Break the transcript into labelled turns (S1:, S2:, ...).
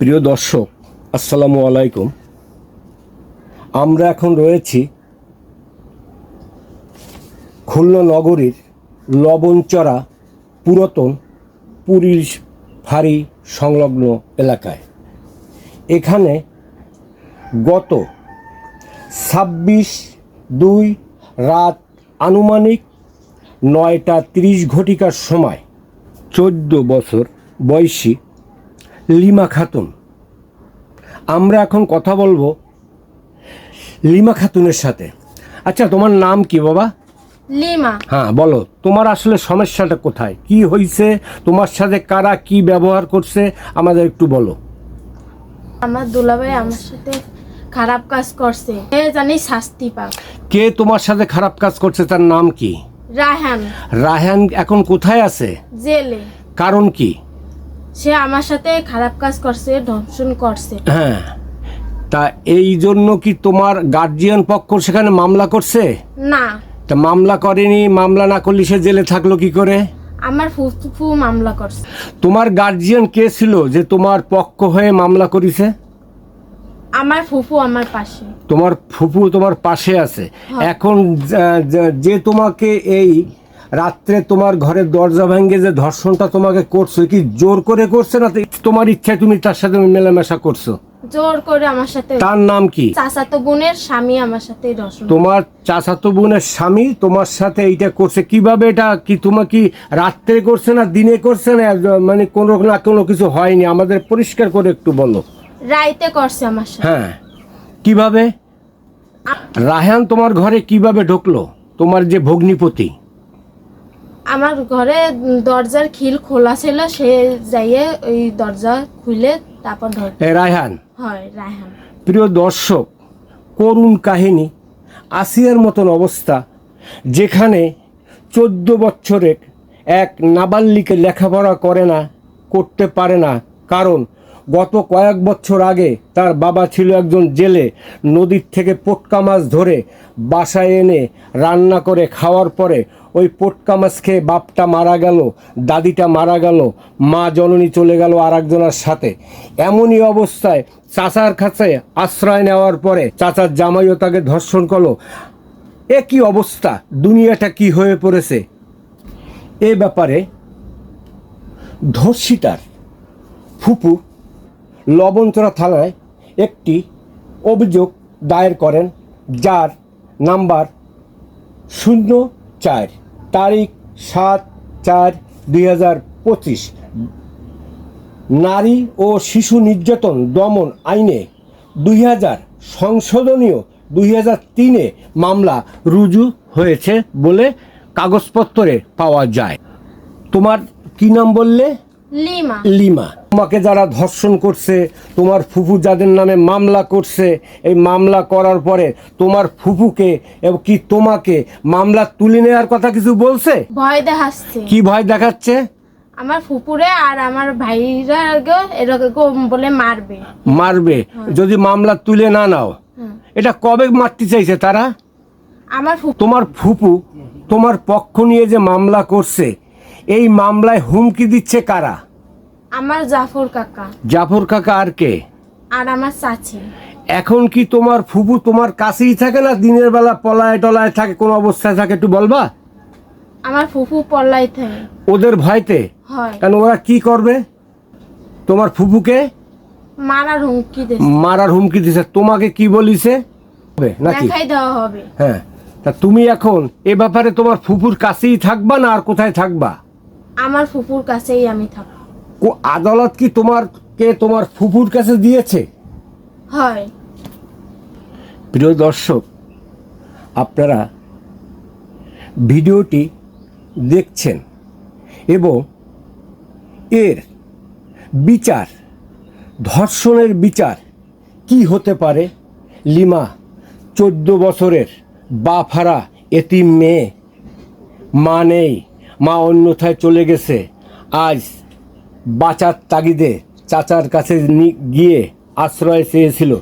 S1: প্রিয় দর্শক, আসসালামু আলাইকুম। আমরা এখন রয়েছি খুলনা নগরীর লবণচড়া পুরাতন পুরীর ফাঁড়ি সংলগ্ন এলাকায়। এখানে গত ছাব্বিশ দুই রাত আনুমানিক নয়টা তিরিশ ঘটিকার সময় চোদ্দ বছর বয়সী লিমা খাতুন আমরা এখন কথা বলব লিমা খাতুনের সাথে। আচ্ছা তোমার নাম কি বাবা?
S2: লিমা।
S1: হ্যাঁ বলো তোমার আসলে সমস্যাটা কোথায়? কি হয়েছে তোমার সাথে কারা কি ব্যবহার করছে? আমাদের একটু বলো।
S2: আমার দুলাভাই আমার সাথে খারাপ কাজ করছে। এ জানি শাস্তি পাক।
S1: কে তোমার সাথে খারাপ কাজ করছে তার নাম কি?
S2: রায়হান।
S1: রায়হান এখন কোথায় আছে?
S2: জেলে।
S1: কারণ কি?
S2: সে আমার সাথে খারাপ কাজ করছে ধর্ষণ করছে।
S1: হ্যাঁ। তা এই জন্য কি তোমার গার্জিয়ান পক্ষ সেখানে মামলা করছে?
S2: না।
S1: তা মামলা করেনি মামলা না করলে সে জেলে থাকল কি করে?
S2: আমার ফুফু মামলা করছে।
S1: তোমার গার্জিয়ান কে ছিল যে তোমার পক্ষ হয়ে মামলা করেছে?
S2: আমার ফুফু আমার পাশে।
S1: তোমার ফুফু তোমার পাশে আছে।
S2: হ্যাঁ।
S1: এখন যা- তোমাকে এই রাত্রে তোমার ঘরের দরজা ভেঙে যে ধর্ষণটা তোমাকে করছ কি জোর করে করছে না তোমার ইচ্ছায় তুমি তার সাথে মেলামেশা করছ?
S2: জোর করে আমার সাথে
S1: তার নাম কি?
S2: চাচাতো বোনের স্বামী আমার সাথে ধর্ষণ
S1: তোমার চাচাতো বোনের স্বামী তোমার সাথে এইটা করছে কীভাবে এটা কি তোমার কি রাত্রে করছে না দিনে করছে না? মানে কোনো না কোনো কিছু হয়নি আমাদের পরিষ্কার করে একটু বলো।
S2: রাইতে করছে আমার সাথে।
S1: হ্যাঁ। কীভাবে? রাহান তোমার ঘরে কীভাবে ঢুকলো? তোমার যে ভগ্নিপতি।
S2: আমার ঘরে দরজার খিল খোলা ছিল সে যাইয়ে ওই দরজা খুলে তারপর ধর
S1: রায়হান।
S2: হয় রায়হান।
S1: প্রিয় দর্শক করুণ কাহিনী আসিয়ার মতন অবস্থা যেখানে চোদ্দ বছরের এক নাবাল্লিকে লেখাপড়া করে না করতে পারে না। কারণ গত কয়েক বছর আগে তার বাবা ছিল একজন জেলে, নদীর থেকে পটকা মাছ ধরে বাসায় এনে রান্না করে খাওয়ার পরে ওই পটকা মাছ খেয়ে বাপটা মারা গেল, দাদিটা মারা গেল, মা জননী চলে গেল আর একজনের সাথে। এমনই অবস্থায় চাচার কাছে আশ্রয় নেওয়ার পরে চাচার জামাইও তাকে ধর্ষণ করল। এ কি অবস্থা, দুনিয়াটা কি হয়ে পড়েছে? এ ব্যাপারে ধর্ষিতার ফুপু লবণচড়া থানায় একটি অভিযোগ দায়ের করেন যার নাম্বার শূন্য চার তারিখ সাত চার দুই হাজার পঁচিশ। নারী ও শিশু নির্যাতন দমন আইনে দুই হাজার সংশোধনীয় দুই হাজার তিনে মামলা রুজু হয়েছে বলে কাগজপত্রে পাওয়া যায়। তোমার কি নাম বললে?
S2: লিমা।
S1: লিমা। তোমাকে যারা ধর্ষণ করছে তোমার ফুফু যাদের নামে মামলা করছে এই মামলা করার পরে তোমার ফুফুকে এবং কি তোমাকে মামলা তুলে নেওয়ার কথা কিছু বলছে?
S2: ভয় দেখাচ্ছে।
S1: কি ভয় দেখাচ্ছে?
S2: আমার ফুপুরে আর আমার ভাইরা এরকম বলে মারবে।
S1: মারবে। যদি মামলা তুলে না নাও এটা কবে মারতে চাইছে তারা?
S2: আমার
S1: তোমার ফুপু তোমার পক্ষ নিয়ে যে মামলা করছে এই মামলায় হুমকি দিচ্ছে কারা?
S2: আমার জাফর কাকা।
S1: জাফর কাকা আর কে?
S2: আর আমার চাচি।
S1: এখন কি তোমার ফুপু তোমার কাছেই থাকে না দিনের বেলা পলায় টলায় থাকে কোন অবস্থায় থাকে একটু বলবা?
S2: আমার ফুপু পলায় থাকে।
S1: ওদের ভয়তে?
S2: হয়।
S1: কেন ওরা কি করবে? তোমার ফুপুকে
S2: মারার হুমকি দিছে।
S1: মারার হুমকি দিছে। তোমাকে কি বলিছে? হবে নাকি?
S2: দেখাই দেওয়া হবে।
S1: হ্যাঁ। তা তুমি এখন এ ব্যাপারে তোমার ফুপুর কাছেই থাকবা না আর কোথায় থাকবা?
S2: আমার ফুপুর কাছেই আমি থাকব।
S1: আদালত কি তোমার কে তোমার ফুফুর কাছে দিয়েছে?
S2: হয়।
S1: প্রিয় দর্শক আপনারা ভিডিওটি দেখছেন এবং এর বিচার ধর্ষণের বিচার কি হতে পারে? লিমা চোদ্দ বছরের বাফারা এতিম মেয়ে মা নেই মা অন্যথায় চলে গেছে। আজ বাঁচার তাগিদে চাচার কাছে গিয়ে আশ্রয় চেয়েছিল।